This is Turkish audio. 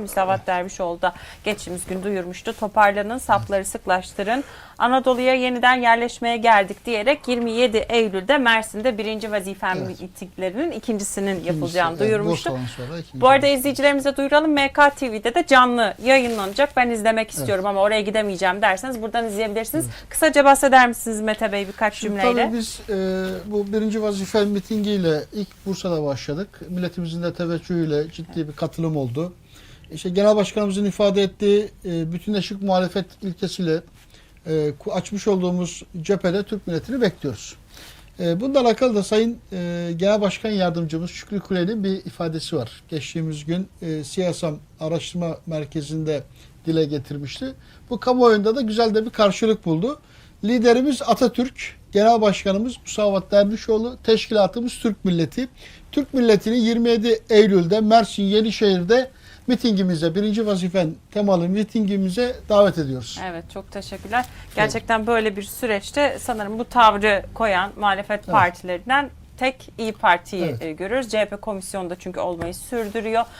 Müsavat Dervişoğlu da geçtiğimiz gün duyurmuştu. Toparlanın, sapları sıklaştırın. Anadolu'ya yeniden yerleşmeye geldik diyerek 27 Eylül'de Mersin'de birinci vazifen Evet. mitinglerinin ikincisinin yapılacağını İkincisi, evet, duyurmuştu. İkinci. Bu arada izleyicilerimize duyuralım. MK TV'de de canlı yayınlanacak. Ben izlemek istiyorum ama oraya gidemeyeceğim derseniz buradan izleyebilirsiniz. Kısaca bahseder misiniz Mete Bey birkaç Şimdi cümleyle? Tabii biz e, bu birinci vazife mitingiyle ilk Bursa'da başladık. Milletimizin de teveccühüyle ciddi bir katılım oldu. İşte Genel Başkanımızın ifade ettiği e, bütünleşik muhalefet ilkesiyle e, açmış olduğumuz cephede Türk milletini bekliyoruz. E, bununla alakalı da Sayın e, Genel Başkan Yardımcımız Şükrü Kuley'nin bir ifadesi var. Geçtiğimiz gün e, Siyasam Araştırma Merkezi'nde dile getirmişti. Bu kamuoyunda da güzel de bir karşılık buldu. Liderimiz Atatürk, Genel Başkanımız Musavat Dervişoğlu, teşkilatımız Türk Milleti. Türk Milleti'ni 27 Eylül'de Mersin Yenişehir'de mitingimize, birinci vazifen temalı mitingimize davet ediyoruz. Evet çok teşekkürler. Gerçekten böyle bir süreçte sanırım bu tavrı koyan muhalefet partilerinden tek İyi Parti'yi Evet. e, görüyoruz. CHP komisyonda çünkü olmayı sürdürüyor.